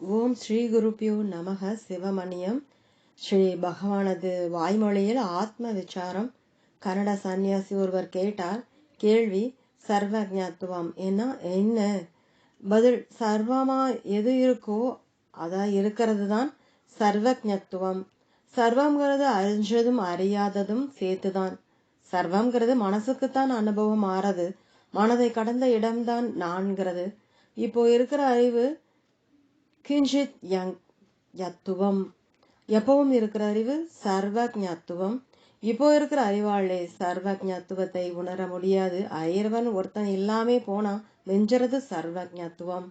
ஓம் ஸ்ரீ குருப்பியோ நமக சிவமணியம். ஸ்ரீ பகவானது வாய்மொழியில் ஆத்ம விசாரம். கன்னட சந்நியாசி ஒருவர் கேட்டார் கேள்வி சர்வஜத்துவம். ஏன்னா என்ன? பதில் சர்வமா எது இருக்கோ அதான் இருக்கிறது தான் சர்வஜத்துவம். சர்வம்ங்கிறது அறிஞ்சதும் அறியாததும் சேர்த்துதான் சர்வம்ங்கிறது மனசுக்குத்தான் அனுபவம் ஆறது. மனதை கடந்த இடம்தான் நான்கிறது இப்போ இருக்கிற அறிவு கிஞ்சித் யங் யத்துவம். எப்பவும் இருக்கிற அறிவு சர்வஜத்துவம் இப்போ இருக்கிற அறிவாளே சர்வஜத்துவத்தை உணர முடியாது. ஐயர்வன் ஒருத்தன் இல்லாமே போனா மிஞ்சறது சர்வஜத்துவம்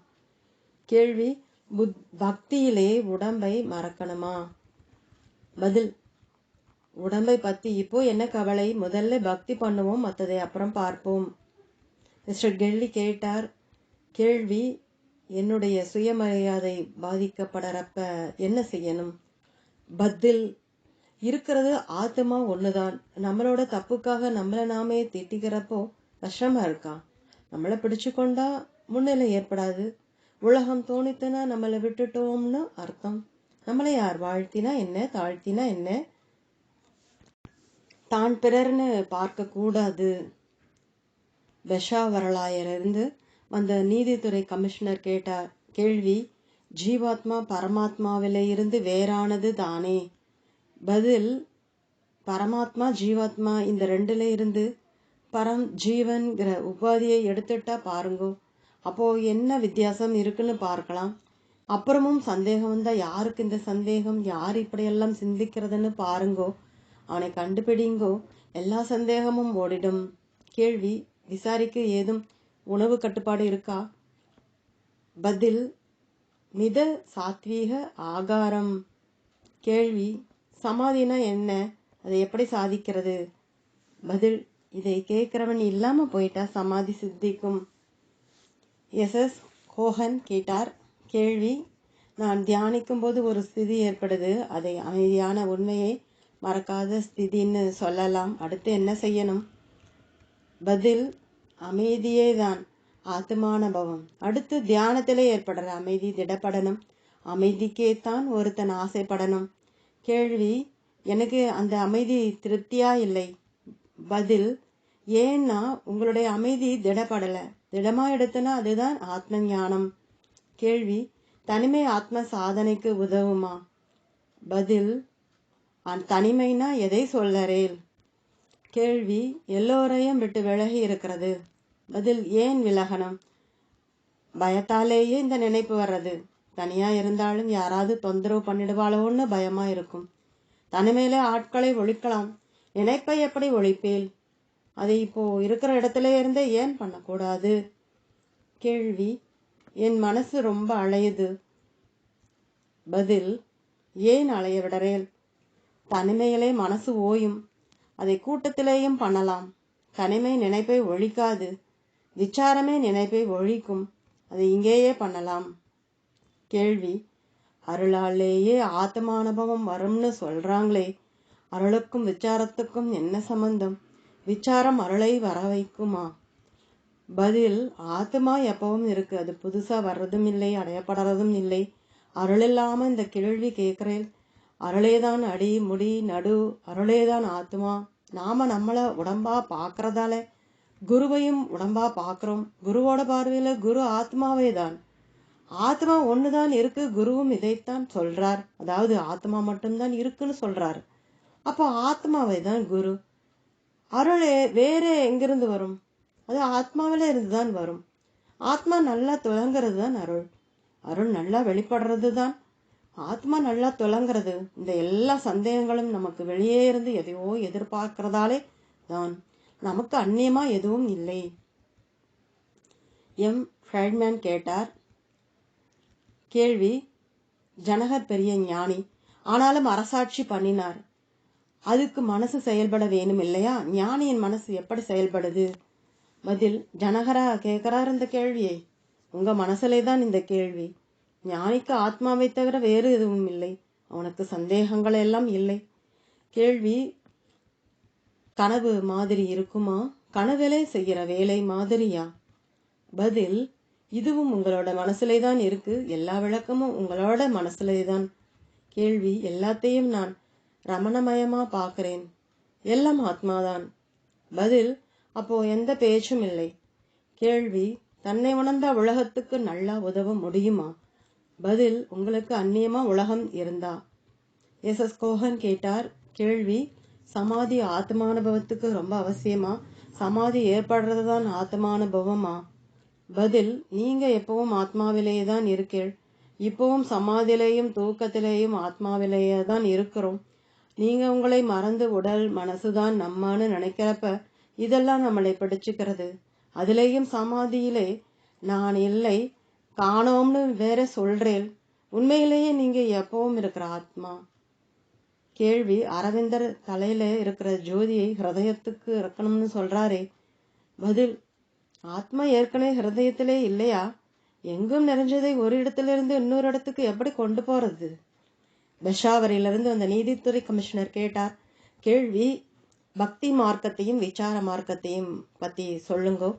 கேள்வி புத் பக்தியிலே உடம்பை மறக்கணுமா? பதில் உடம்பை பத்தி இப்போ என்ன கவலை? முதல்ல பக்தி பண்ணுவோம் மற்றதை அப்புறம் பார்ப்போம். மிஸ்டர் கெல்லி கேட்டார் கேள்வி என்னுடைய சுயமரியாதை பாதிக்கப்படுறப்ப என்ன செய்யணும்? பதில் இருக்கிறது ஆத்மா ஒன்றுதான் நம்மளோட தப்புக்காக நம்மளை நாமே திட்டிக்கிறப்போ கஷ்டமா இருக்கா? நம்மளை பிடிச்சு கொண்டா முன்னிலை ஏற்படாது. உலகம் தோணித்துனா நம்மளை விட்டுட்டோம்னு அர்த்தம். நம்மளை யார் வாழ்த்தினா என்ன? தாழ்த்தினா என்ன? தான் பிறர்னு பார்க்க கூடாது பெஷாவரலாயிலிருந்து வந்த நீதித்துறை கமிஷனர் கேட்ட கேள்வி ஜீவாத்மா பரமாத்மாவில இருந்து வேறானது தானே? பதில் பரமாத்மா ஜீவாத்மா இந்த ரெண்டுல இருந்து பரம் ஜீவன்கிற உபாதியை எடுத்துட்டா பாருங்கோ. அப்போ என்ன வித்தியாசம் இருக்குன்னு பார்க்கலாம். அப்புறமும் சந்தேகம் வந்தால் யாருக்கு இந்த சந்தேகம்? யார் இப்படியெல்லாம் சிந்திக்கிறதுன்னு பாருங்கோ. அவனை கண்டுபிடிங்கோ. எல்லா சந்தேகமும் ஓடிடும். கேள்வி விசாரிக்க ஏதும் உணவு கட்டுப்பாடு இருக்கா? பதில் மித சாத்வீக ஆகாரம். கேள்வி சமாதினா என்ன? அதை எப்படி சாதிக்கிறது? பதில் இதை கேட்கிறவன் இல்லாம போயிட்டா சமாதி சித்திக்கும். எஸ். எஸ். கோஹன் கேட்டார். கேள்வி நான் தியானிக்கும் போது ஒரு ஸ்திதி ஏற்படுது. அதை அமைதியான உண்மையை மறக்காத ஸ்திதின்னு சொல்லலாம். அடுத்து என்ன செய்யணும்? பதில் அமைதியே தான் ஆத்மானுபவம் அடுத்து தியானத்தில் ஏற்படுற அமைதி திடப்படணும் அமைதிக்கே தான் ஒருத்தன் ஆசைப்படணும். கேள்வி எனக்கு அந்த அமைதி திருப்தியாக இல்லை? பதில் ஏன்னா உங்களுடைய அமைதி திடப்படலை. திடமாக எடுத்தனா அதுதான் ஆத்ம ஞானம் கேள்வி தனிமை ஆத்ம சாதனைக்கு உதவுமா? பதில் தனிமைனா எதை சொல்லறேன் கேள்வி எல்லோரையும் விட்டு விலகி இருக்கிறது. பதில் ஏன் விலகணும்? பயத்தாலேயே இந்த நினைப்பு வர்றது. தனியா இருந்தாலும் யாராவது தொந்தரவு பண்ணிடுவாளோன்னு பயமா இருக்கும். தனிமையில ஆட்களை ஒழிக்கலாம். நினைப்பை எப்படி ஒழிப்பேல்? அதை இப்போ இருக்கிற இடத்துல இருந்தே ஏன் பண்ணக்கூடாது? கேள்வி என் மனசு ரொம்ப அலையுது. பதில் ஏன் அலைய விடறேன் தனிமையிலே மனசு ஓயும். அதை கூட்டத்திலேயும் பண்ணலாம். தனிமை நினைப்பை ஒழிக்காது. விச்சாரமே நினைப்பை ஒழிக்கும். அதை இங்கேயே பண்ணலாம். கேள்வி. அருளாலேயே ஆத்மானுபவம் வரும்னு சொல்றாங்களே. அருளுக்கும் விச்சாரத்துக்கும் என்ன சம்பந்தம்? விச்சாரம் அருளை வர வைக்குமா? பதில் ஆத்மா எப்பவும் இருக்கு. அது புதுசா வர்றதும் இல்லை அடையப்படுறதும் இல்லை. அருள் இல்லாம இந்த கேள்வி கேட்கிறேன். அருளேதான் அடி முடி நடு அருளேதான் ஆத்மா நாம நம்மளை உடம்பா பார்க்குறதால குருவையும் உடம்பா பார்க்குறோம் குருவோட பார்வையில் குரு ஆத்மாவே தான் ஆத்மா ஒன்று தான் இருக்கு குருவும் இதைத்தான் சொல்றார். அதாவது ஆத்மா மட்டும்தான் இருக்குன்னு சொல்கிறார் அப்போ ஆத்மாவை தான் குரு. அருளே வேற எங்கிருந்து வரும்? அது ஆத்மாவில இருந்து தான் வரும். ஆத்மா நல்லா துவங்கிறது தான் அருள். அருள் நல்லா வெளிப்படுறது தான் ஆத்மா நல்லா துளங்கிறது இந்த எல்லா சந்தேகங்களும் நமக்கு வெளியே இருந்து எதையோ எதிர்பார்க்கிறதாலே தான். நமக்கு அந்நியமா எதுவும் இல்லை. எம். ஃபைட்மேன் கேட்டார். கேள்வி ஜனகர் பெரிய ஞானி. ஆனாலும் அரசாட்சி பண்ணினார். அதுக்கு மனசு செயல்பட வேணும் இல்லையா? ஞானியின் மனசு எப்படி செயல்படுது? பதில் ஜனகரா கேட்குறார் இந்த கேள்வியை. உங்கள் மனசுலே தான் இந்த கேள்வி. ஞானிக்கு ஆத்மாவை தவிர வேறு எதுவும் இல்லை. அவனுக்கு சந்தேகங்கள் எல்லாம் இல்லை. கேள்வி கனவு மாதிரி இருக்குமா? கனவிலே செய்கிற வேலை மாதிரியா? பதில் இதுவும் உங்களோட மனசுலே தான் இருக்கு. எல்லா விளக்கமும் உங்களோட மனசுலே தான் கேள்வி எல்லாத்தையும் நான் ரமணமயமா பார்க்கிறேன். எல்லாம் ஆத்மாதான். பதில் அப்போ எந்த பேச்சும் இல்லை. கேள்வி தன்னை உணர்ந்த உலகத்துக்கு நல்லா உதவ முடியுமா? பதில் உங்களுக்கு அந்நியமா உலகம் இருந்தா? எஸ் எஸ் கோஹன் கேட்டார். கேள்வி சமாதி ஆத்மானுபவத்துக்கு ரொம்ப அவசியமா? சமாதி ஏற்படுறது தான் ஆத்மானுபவமா? பதில் நீங்க எப்பவும் ஆத்மாவிலேயே தான் இருக்கீள். இப்பவும் சமாதியிலையும் தூக்கத்திலேயும் ஆத்மாவிலேயே தான் இருக்கிறோம். நீங்க உங்களை மறந்து உடல் மனசுதான் நம்மன்னு நினைக்கிறப்ப இதெல்லாம் நம்மளை பிடிச்சுக்கிறது. அதிலேயும் சமாதியிலே நான் இல்லை காணோம்னு வேற சொல்றேன். உண்மையிலேயே நீங்க எப்பவும் இருக்கிற ஆத்மா. கேள்வி அரவிந்தர் தலையில இருக்கிற ஜோதியை ஹிருதயத்துக்கு இறக்கணும்னு சொல்றாரே. பதில் ஆத்மா ஏற்கனவே ஹிருதயத்திலே இல்லையா? எங்கும் நிறைஞ்சதை ஒரு இடத்திலிருந்து இன்னொரு இடத்துக்கு எப்படி கொண்டு போறது? பெஷாவரியிலிருந்து அந்த நீதித்துறை கமிஷனர் கேட்டார். கேள்வி பக்தி மார்க்கத்தையும் விசார மார்க்கத்தையும் பத்தி சொல்லுங்கோ.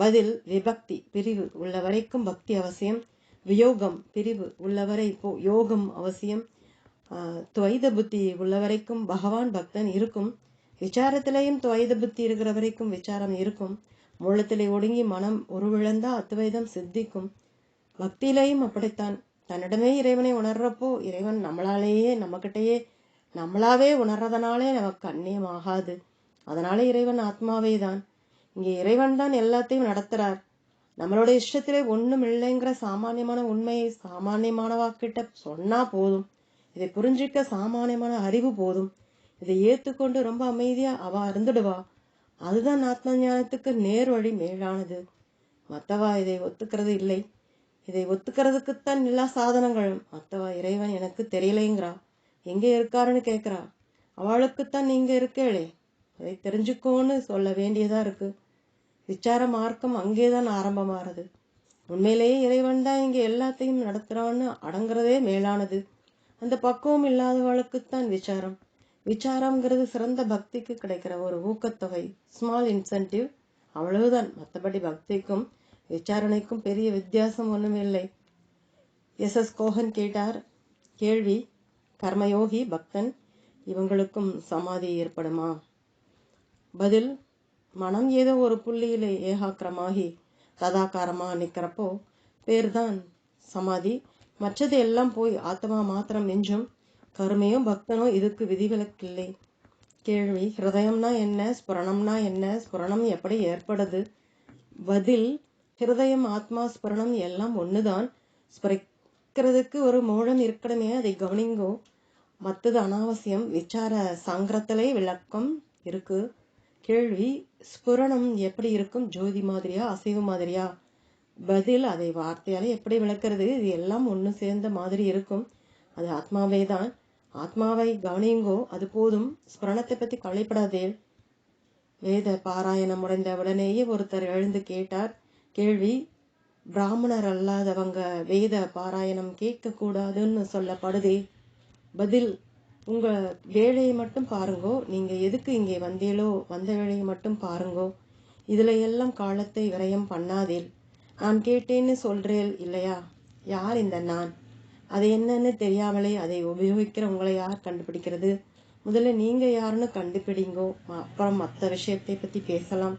பதில் விபக்தி பிரிவு உள்ள வரைக்கும் பக்தி அவசியம். வியோகம் பிரிவு உள்ளவரை யோகம் அவசியம். துவைத புத்தி உள்ள வரைக்கும் பகவான் பக்தன் இருக்கும். விசாரத்திலேயும் துவைத புத்தி இருக்கிற வரைக்கும் விசாரம் இருக்கும். மூலத்திலே ஒடுங்கி மனம் உருவிழந்தா அத்வைதம் சித்திக்கும். பக்தியிலேயும் அப்படித்தான். தன்னிடமே இறைவனை உணர்றப்போ இறைவன் நம்மளாலேயே நம்மக்கிட்டேயே நம்மளாவே உணர்றதுனாலே நமக்கு அந்நியமாகாது. அதனால இறைவன் ஆத்மாவே தான் இங்கே இறைவன் தான் எல்லாத்தையும் நடத்துறார். நம்மளோட இஷ்டத்திலே ஒன்றும் இல்லைங்கிற சாமானியமான உண்மையை சாமானியமானவாக்கிட்ட சொன்னா போதும். இதை புரிஞ்சிக்க சாமானியமான அறிவு போதும். இதை ஏத்துக்கொண்டு ரொம்ப அமைதியா அவ இருந்துடுவா. அதுதான் ஆத்ம ஞானத்துக்கு நேர் வழி மேலானது. மத்தவா இதை ஒத்துக்கிறது இல்லை. இதை ஒத்துக்கிறதுக்குத்தான் எல்லா சாதனங்களும். மத்தவா இறைவன் எனக்கு தெரியலைங்கிறா. எங்க இருக்காருன்னு கேக்குறா. அவளுக்குத்தான் நீங்க இருக்கேளே. அதை தெரிஞ்சுக்கோன்னு சொல்ல வேண்டியதா இருக்கு. விசார மார்க்கம் அங்கேதான் ஆரம்பமாறது உண்மையிலேயே இறைவன் தான் இங்கே எல்லாத்தையும் நடத்துறான்னு அடங்குறதே மேலானது. அந்த பக்குவம் இல்லாதவளுக்குத்தான் விசாரம். விசாரம்ங்கிறது சிறந்த பக்திக்கு கிடைக்கிற ஒரு ஊக்கத்தொகை ஸ்மால் இன்சென்டிவ் அவ்வளவுதான். மற்றபடி பக்திக்கும் விசாரணைக்கும் பெரிய வித்தியாசம் ஒண்ணும் இல்லை. எஸ். எஸ். கோஹன் கேட்டார். கேள்வி கர்மயோகி பக்தன் இவங்களுக்கும் சமாதி ஏற்படுமா? பதில் மனம் ஏதோ ஒரு புள்ளியிலே ஏகாக்கிரமாகி ததாகாரமாக நிற்கிறப்போ பேர் பேர்தான் சமாதி. மற்றது எல்லாம் போய் ஆத்மா மாத்திரம் நெஞ்சும் கருமையும் பக்தனோ இதுக்கு விதிவிலக்கில்லை. கேள்வி ஹிருதயம்னா என்ன? ஸ்புரணம்னா என்ன? ஸ்புரணம் எப்படி ஏற்படுது? பதில் ஹிருதயம் ஆத்மா ஸ்புரணம் எல்லாம் ஒன்று தான் ஸ்பரிக்கிறதுக்கு ஒரு மூலம் இருக்கணுமே அதை கவனிங்கோ. மற்றது அனாவசியம். விசார சாங்கிரத்திலே விளக்கம் இருக்கு. கேள்வி ஸ்புரணம் எப்படி இருக்கும்? ஜோதி மாதிரியா? அசைவு மாதிரியா? பதில் அதை வார்த்தையால் எப்படி விளக்கிறது? இது எல்லாம் ஒன்று சேர்ந்த மாதிரி இருக்கும். அது ஆத்மாவே தான் ஆத்மாவை கவனியுங்கோ அது போதும். ஸ்புரணத்தை பற்றி கவலைப்படாதே. வேத பாராயணம் முடிந்த உடனேயே ஒருத்தர் எழுந்து கேட்டார். கேள்வி பிராமணர் அல்லாதவங்க வேத பாராயணம் கேட்கக்கூடாதுன்னு சொல்லப்படுதே. பதில் உங்கள் வேலையை மட்டும் பாருங்கோ. நீங்கள் எதுக்கு இங்கே வந்தீளோ வந்த வேலையை மட்டும் பாருங்கோ. இதில் எல்லாம் காலத்தை விரயம் பண்ணாதீர். நான் கேட்டேன்னு சொல்கிறேன் இல்லையா? யார் இந்த நான்? அது என்னன்னு தெரியாமலே அதை உபயோகிக்கிற உங்களை யார் கண்டுபிடிக்கிறது? முதல்ல நீங்கள் யாருன்னு கண்டுபிடிங்கோ. அப்புறம் மற்ற விஷயத்தை பற்றி பேசலாம்.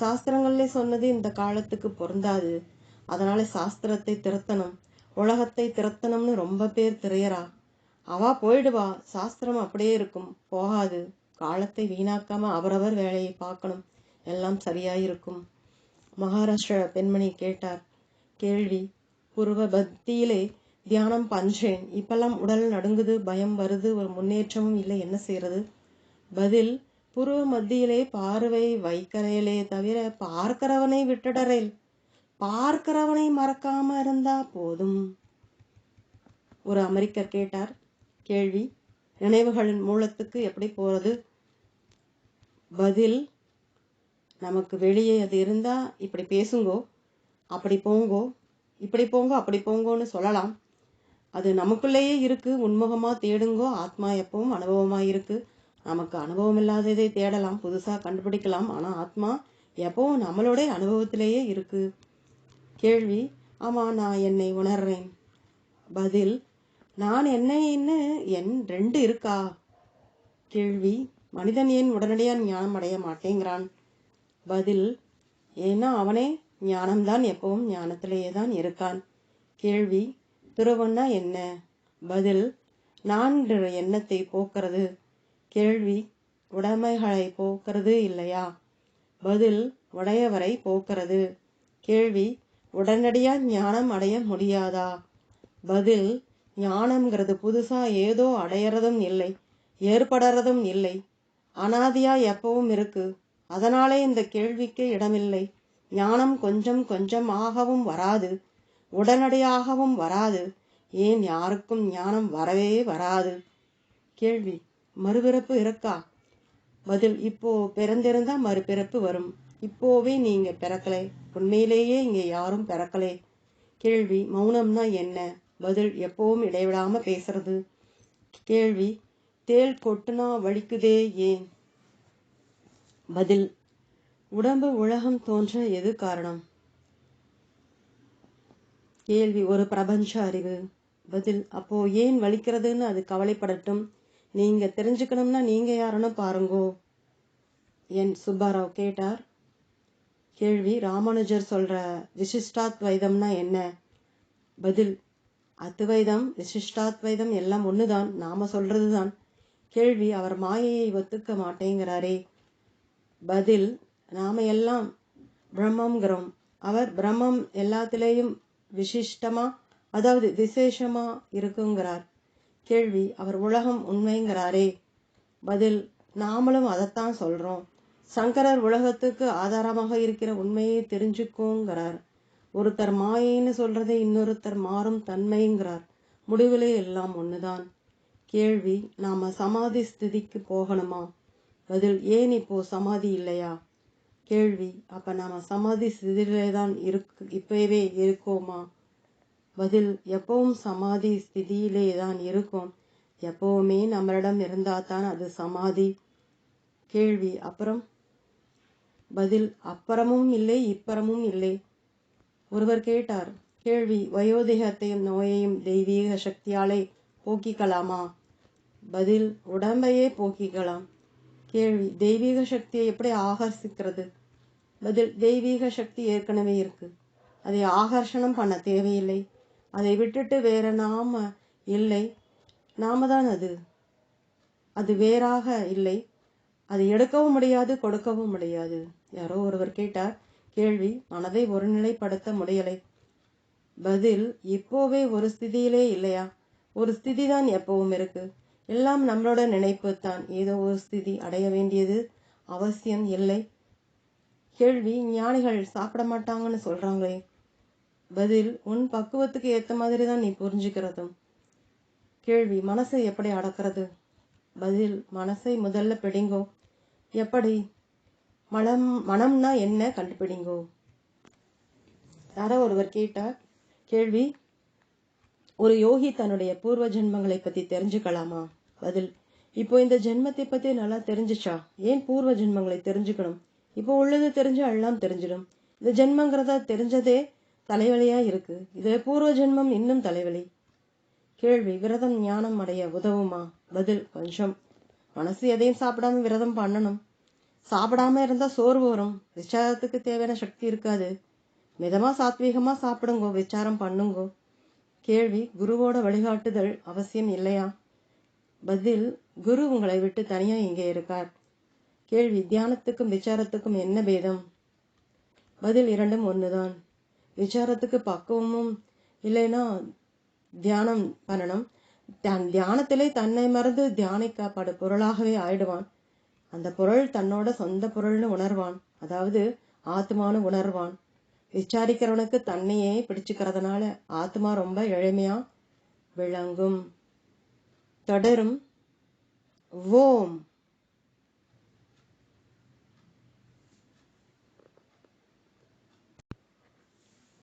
சாஸ்திரங்கள்ல சொன்னது இந்த காலத்துக்கு பொருந்தாது. அதனால சாஸ்திரத்தை திருத்தணும். உலகத்தை திருத்தணும்னு ரொம்ப பேர் திரையறா அவா போயிடுவா. சாஸ்திரம் அப்படியே இருக்கும். போகாது. காலத்தை வீணாக்காம அவரவர் வேலையை பார்க்கணும். எல்லாம் சரியாயிருக்கும். மகாராஷ்டிர பெண்மணி கேட்டார். கேள்வி பூர்வ பக்தியிலே தியானம் பண்றேன். இப்பெல்லாம் உடல் நடுங்குது பயம் வருது ஒரு முன்னேற்றமும் இல்லை. என்ன செய்யறது பதில் புருவ மத்தியிலே பார்வை வைக்கறையிலே தவிர பார்க்கிறவனை விட்டுடறேல். பார்க்கிறவனை மறக்காம இருந்தா போதும். ஒரு அமெரிக்கர் கேட்டார். கேள்வி. நினைவுகளின் மூலத்துக்கு எப்படி போகிறது பதில் நமக்கு வெளியே அது இருந்தால் இப்படி பேசுங்கோ அப்படி போங்கோ இப்படி போங்கோ அப்படி போங்கோன்னு சொல்லலாம். அது நமக்குள்ளேயே இருக்குது உன்முகமாக தேடுங்கோ ஆத்மா எப்பவும் அனுபவமாக இருக்குது நமக்கு அனுபவம் இல்லாததை தேடலாம் புதுசாக கண்டுபிடிக்கலாம். ஆனால் ஆத்மா எப்பவும் நம்மளோட அனுபவத்திலேயே இருக்குது கேள்வி ஆமாம் நான் என்னை உணர்றேன். பதில் நான் என்னன்னு என் ரெண்டு இருக்கா? கேள்வி. மனிதன் ஏன் உடனடியாக ஞானம் அடைய மாட்டேங்கிறான்? பதில் ஏன்னா அவனே ஞானம்தான் எப்பவும் ஞானத்திலேயே தான் இருக்கான். கேள்வி துறவன்னா என்ன? பதில் நான்கு எண்ணத்தை போக்குறது. கேள்வி உடைமைகளை போக்குறது இல்லையா? பதில் உடையவரை போக்குறது. கேள்வி உடனடியாக ஞானம் அடைய முடியாதா? பதில் ஞானம்ங்கிறது புதுசா ஏதோ அடையறதும் இல்லை ஏற்படுறதும் இல்லை. அனாதியா எப்பவும் இருக்கு. அதனாலே இந்த கேள்விக்கு இடமில்லை. ஞானம் கொஞ்சம் கொஞ்சமாகவும் வராது. உடனடியாகவும் வராது. ஏன் யாருக்கும் ஞானம் வரவே வராது? கேள்வி. மறுபிறப்பு இருக்கா? பதில். இப்போ பிறந்திருந்தா மறுபிறப்பு வரும். இப்போவே நீங்க பிறக்கலை. உண்மையிலேயே இங்க யாரும் பிறக்கலை. கேள்வி. மௌனம்னா என்ன? பதில் எப்பவும் இடைவிடாம பேசுறது. கேள்வி தேள் கொட்டுனா வலிக்குதே ஏன்? பதில் உடம்பு உலகம் தோன்ற எது காரணம்? கேள்வி ஒரு பிரபஞ்ச அறிவு. பதில் அப்போ ஏன் வலிக்கிறதுன்னு அது கவலைப்படட்டும். நீங்க தெரிஞ்சுக்கணும்னா நீங்க யாருன்னு பாருங்கோ. என் சுப்பாராவ் கேட்டார். கேள்வி ராமானுஜர் சொல்ற விசிஷ்டாத்வைதம்னா என்ன? பதில் அத்துவைதம் விசிஷ்டாத்வைதம் எல்லாம் ஒண்ணுதான். நாம சொல்றதுதான். கேள்வி அவர் மாயையை ஒத்துக்க மாட்டேங்கிறாரே. பதில் நாம எல்லாம் பிரம்மங்கிறோம் அவர் பிரம்மம் எல்லாத்திலேயும் விசிஷ்டமா அதாவது விசேஷமா இருக்குங்கிறார். கேள்வி அவர் உலகம் உண்மைங்கிறாரே. பதில் நாமளும் அதைத்தான் சொல்றோம். சங்கரர் உலகத்துக்கு ஆதாரமாக இருக்கிற உண்மையை தெரிஞ்சுக்கோங்கிறார். ஒருத்தர் மாயைன்னு சொல்றதை இன்னொருத்தர் மாறும் தன்மைங்கிறார். முடிவிலே எல்லாம் ஒண்ணுதான். கேள்வி நாம சமாதி ஸ்திதிக்கு போகணுமா? பதில் ஏன் இப்போ சமாதி இல்லையா? கேள்வி அப்ப நாம சமாதி ஸ்திதியிலே தான் இருக்கு இப்பவே இருக்கோமா? பதில் எப்பவும் சமாதி ஸ்திதியிலே தான் இருக்கும். எப்பவுமே நம்மளிடம் இருந்தா தான் அது சமாதி. கேள்வி அப்புறம்? பதில் அப்புறமும் இல்லை இப்புறமும் இல்லை. ஒருவர் கேட்டார் கேள்வி வயோதிகத்தையும் நோயையும் தெய்வீக சக்தியாலே போக்கிக்கலாமா? பதில் உடம்பையே போக்கிக்கலாம். கேள்வி தெய்வீக சக்தியை எப்படி ஆகர்ஷிக்கிறது? பதில் தெய்வீக சக்தி ஏற்கனவே இருக்கு. அதை ஆகர்ஷணம் பண்ண தேவையில்லை. அதை விட்டுட்டு வேற நாம இல்லை. நாம தான் அது. அது வேறாக இல்லை. அதை எடுக்கவும் முடியாது கொடுக்கவும் முடியாது. யாரோ ஒருவர் கேட்டார் கேள்வி மனதை ஒருநிலைப்படுத்த முடியலை. பதில் இப்போவே ஒரு ஸ்திதியிலே இல்லையா? ஒரு ஸ்திதி தான் எப்பவும் இருக்கு. எல்லாம் நம்மளோட நினைப்பு தான். ஏதோ ஒரு ஸ்திதி அடைய வேண்டியது அவசியம் இல்லை. கேள்வி ஞானிகள் சாப்பிட மாட்டாங்கன்னு சொல்றாங்களே. பதில் உன் பக்குவத்துக்கு ஏற்ற மாதிரி தான் நீ புரிஞ்சுக்கிறதும். கேள்வி மனசை எப்படி அடக்கிறது? பதில் மனசை முதல்ல பிடிங்கோ. எப்படி? மனம் மனம்னா என்ன கண்டுபிடிங்கோ? யாரோ ஒருவர் கேட்டார் கேள்வி ஒரு யோகி தன்னுடைய பூர்வ ஜென்மங்களை பத்தி தெரிஞ்சுக்கலாமா? பதில் இப்போ இந்த ஜென்மத்தை பத்தி நல்லா தெரிஞ்சுச்சா? ஏன் பூர்வ ஜென்மங்களை தெரிஞ்சுக்கணும்? இப்போ உள்ளது தெரிஞ்சு எல்லாம் தெரிஞ்சிடும். இந்த ஜென்மங்கிறதா தெரிஞ்சதே தலைவலியா இருக்கு. இது பூர்வ ஜென்மம் இன்னும் தலைவலி. கேள்வி விரதம் ஞானம் அடைய உதவுமா? பதில் கொஞ்சம். மனசு எதையும் சாப்பிடாம விரதம் பண்ணணும். சாப்பிடாம இருந்தா சோர்வு வரும். விசாரத்துக்கு தேவையான சக்தி இருக்காது. மிதமா சாத்வீகமா சாப்பிடுங்கோ விசாரம் பண்ணுங்கோ. கேள்வி குருவோட வழிகாட்டுதல் அவசியம் இல்லையா? பதில் குரு உங்களை விட்டு தனியா இங்கே இருக்கார். கேள்வி தியானத்துக்கும் விசாரத்துக்கும் என்ன பேதம்? பதில் இரண்டும் ஒண்ணுதான். விசாரத்துக்கு பக்குவமும் இல்லைன்னா தியானம் பண்ணணும். தியானத்திலே தன்னை மறந்து தியானிக்கப்பட பொருளாகவே ஆயிடுவான். அந்த பொருள் தன்னோட சொந்த பொருள்னு உணர்வான். அதாவது ஆத்மானு உணர்வான். விசாரிக்கிறவனுக்கு தன்னையே பிடிச்சுக்கிறதுனால ஆத்மா ரொம்ப எளிமையா விளங்கும். தொடரும். ஓம்.